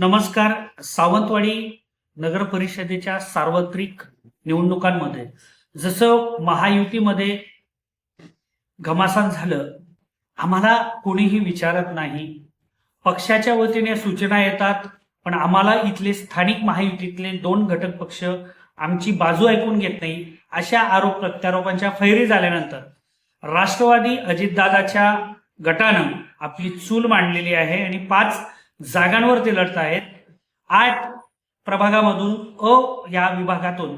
नमस्कार. सावंतवाडी नगर परिषदेच्या सार्वत्रिक निवडणुकांमध्ये जसं महायुतीमध्ये घमासान झालं आम्हाला कोणीही विचारत नाही. पक्षाच्या वतीने सूचना येतात पण आम्हाला इथले स्थानिक महायुतीतले दोन घटक पक्ष आमची बाजू ऐकून घेत नाही अशा आरोप प्रत्यारोपांच्या फैरी झाल्यानंतर राष्ट्रवादी अजितदादाच्या गटानं आपली चूल मांडलेली आहे आणि पाच जागांवर ते लढत आहेत. आठ प्रभागामधून अ या विभागातून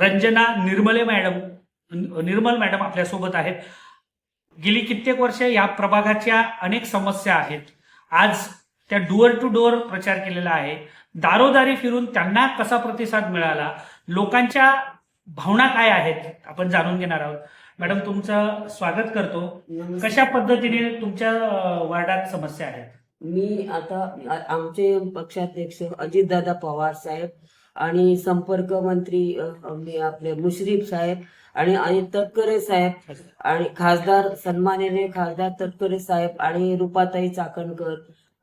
रंजना. निर्मले मॅडम निर्मल मॅडम आपल्यासोबत आहेत. गेली कित्येक वर्ष या प्रभागाच्या अनेक समस्या आहेत. आज त्या डुअर टू डोअर प्रचार केलेला आहे. दारोदारी फिरून त्यांना कसा प्रतिसाद मिळाला? लोकांच्या भावना काय आहेत? आपण जाणून घेणार आहोत. मॅडम तुमचं स्वागत करतो. कशा पद्धतीने तुमच्या वार्डात समस्या आहेत? मी आता आमचे पक्षाध्यक्ष अजितदादा पवार साहेब आणि संपर्क मंत्री आपले मुश्रीफ साहेब आणि अनिल तटकरे साहेब आणि खासदार सन्माननीय खासदार तटकरे साहेब आणि रुपाताई चाकणकर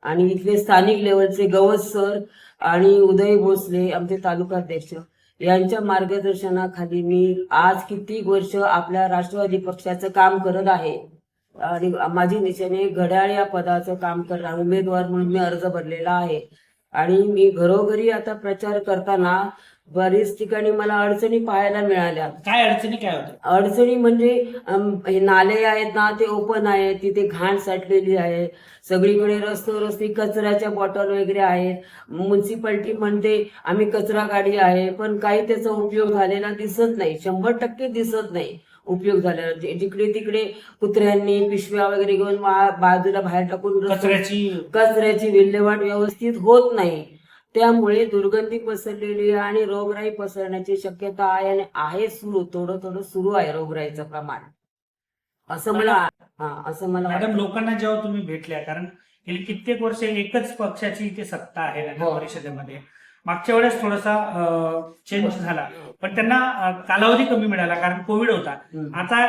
आणि इथले स्थानिक लेवलचे गवत सर आणि उदय भोसले आमचे तालुकाध्यक्ष. यांच्या मार्गदर्शनाखाली मी आज कित्येक वर्ष आपल्या राष्ट्रवादी पक्षाचं काम करत आहे? आणि माझी निशाने घड्याळ या पदाचं काम करणार उमेदवार म्हणून मी अर्ज भरलेला आहे. आणि मी घरोघरी आता प्रचार करताना बरीच ठिकाणी मला अडचणी पाहायला मिळाल्या. काय अडचणी काय होत्या? अडचणी म्हणजे अम, हे नाले आहेत ना ते ओपन आहे तिथे घाण साठलेली आहे. सगळीकडे रस्ते रस्ते कचऱ्याच्या बॉटल वगैरे आहेत. म्युन्सिपाल्टी म्हणते आम्ही कचरा गाडी आहे. पण काही त्याचा उपयोग झालेला दिसत नाही. शंभर टक्के दिसत नाही उपयोग झालेला. जे- जिकडे तिकडे कुत्र्यांनी पिशव्या वगैरे घेऊन बाजूला बाहेर टाकून रस्ते- कचऱ्याची कचऱ्याची विल्हेवाट व्यवस्थित होत नाही. त्यामुळे दुर्गंधी पसरलेली आहे आणि रोगराई पसरण्याची शक्यता आहे आणि आहे सुरू. थोडं थोडं सुरू आहे रोगराईचं प्रमाण. असं मला हा असं मला मॅडम. लोकांना जेव्हा तुम्ही भेटल्या कारण गेली कित्येक वर्ष एकच पक्षाची इथे सत्ता आहे नगर हो. परिषदेमध्ये. मागच्या वेळेस थोडासा चेंज झाला. पण त्यांना कालावधी कमी मिळाला कारण कोविड होता. आता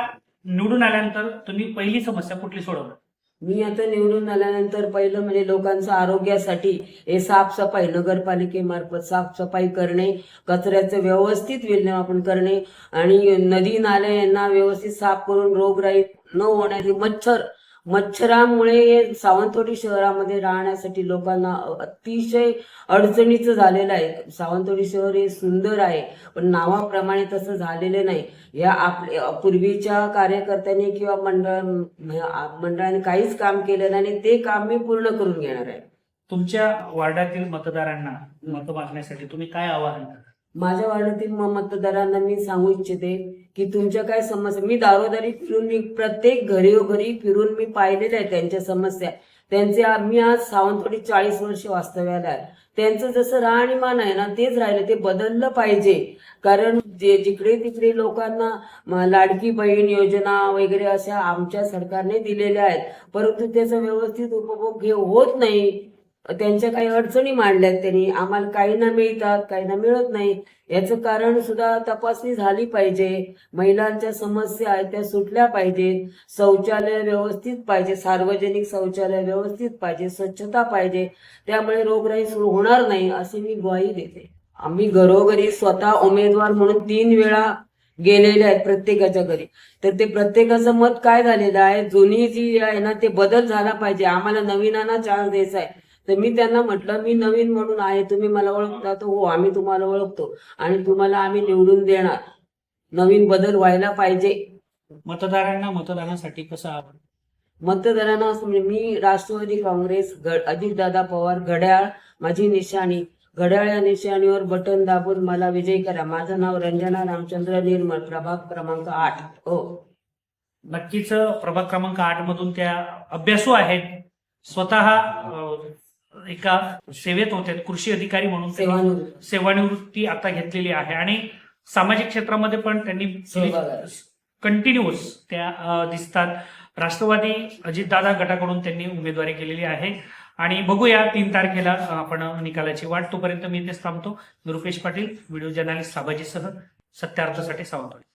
निवडून आल्यानंतर तुम्ही पहिली समस्या कुठली सोडवलं मी आता निवडून आल्यानंतर पहिलं म्हणजे लोकांचं आरोग्यासाठी हे साफसफाई नगरपालिकेमार्फत साफसफाई करणे कचऱ्याचं व्यवस्थित विल्हेवाटून करणे आणि नदी नाले यांना व्यवस्थित साफ करून रोगराई न होण्याचे मच्छर मच्छरामुळे हे सावंतवाडी शहरामध्ये राहण्यासाठी लोकांना अतिशय अडचणीचं झालेलं आहे. सावंतवाडी शहर हे सुंदर आहे पण नावाप्रमाणे तसं झालेलं नाही. या आपल्या पूर्वीच्या कार्यकर्त्यांनी किंवा मंडळ मंडळाने काहीच काम केलं नाही आणि ते काम मी पूर्ण करून घेणार आहे. तुमच्या वार्डातील मतदारांना मत मागण्यासाठी तुम्ही काय आवाहन करा माझ्या वार्डातील म- मतदारांना मी सांगू इच्छिते की तुमच्या काय समस्या? मी दारोदारी फिरून मी प्रत्येक घरी फिरून मी पाहिलेल्या आहे त्यांच्या समस्या. त्यांचे मी आज सावंतवाडी चाळीस वर्ष वास्तव्याला आहे. त्यांचं जसं राहणीमान आहे ना तेच राहिलं ते बदललं पाहिजे. कारण जे जिकडे तिकडे लोकांना लाडकी बहीण योजना वगैरे अशा आमच्या सरकारने दिलेल्या आहेत परंतु त्याचा व्यवस्थित उपभोग घे होत नाही. त्यांच्या काही अडचणी मांडल्यात त्यांनी. आम्हाला काही ना मिळतात काही ना मिळत नाही. याचं कारण सुद्धा तपासणी झाली पाहिजे. महिलांच्या समस्या आहेत त्या सुटल्या पाहिजेत. शौचालय व्यवस्थित पाहिजे सार्वजनिक शौचालय व्यवस्थित पाहिजे स्वच्छता पाहिजे. त्यामुळे रोगराई सुरू होणार नाही अशी मी ग्वाही देते. आम्ही घरोघरी स्वतः उमेदवार म्हणून तीन वेळा गेलेले आहेत प्रत्येकाच्या घरी. तर ते प्रत्येकाचं मत काय झालेलं आहे? जुनी जी आहे ना ते बदल झाला पाहिजे. आम्हाला नवीनांना चान्स द्यायचा आहे. तर मी त्यांना म्हटलं मी नवीन म्हणून आहे तुम्ही मला ओळखता तर हो आम्ही तुम्हाला ओळखतो आणि तुम्हाला आम्ही निवडून देणार. नवीन बदल व्हायला पाहिजे. मतदारांना मतदानासाठी कसं आवाहन मतदारांना असं म्हणजे मी राष्ट्रवादी काँग्रेस अजितदादा पवार घड्याळ माझी निशाणी. घड्याळ या निशाणीवर बटन दाबून मला विजयी करा. माझं नाव रंजना रामचंद्र निर्मळ प्रभाग क्रमांक आठ. हो. नक्कीच प्रभाग क्रमांक आठ मधून त्या अभ्यासू आहेत. स्वतः एका सेवेत होते कृषी अधिकारी म्हणून सेवानिवृत्त. आता घेतलेली आहे. आणि सामाजिक क्षेत्रामध्ये पण त्यांनी. कंटिन्युअस त्या दिसतात. राष्ट्रवादी अजितदादा गटाकडून त्यांनी उमेदवारी केलेली आहे. आणि बघूया तीन तारखेला आपण निकालाची वाट तोपर्यंत मी इथेच थांबतो. रुपेश पाटील व्हिडिओ जर्नालिस्ट साबाजीसह सत्यार्थासाठी सावंतवाडी.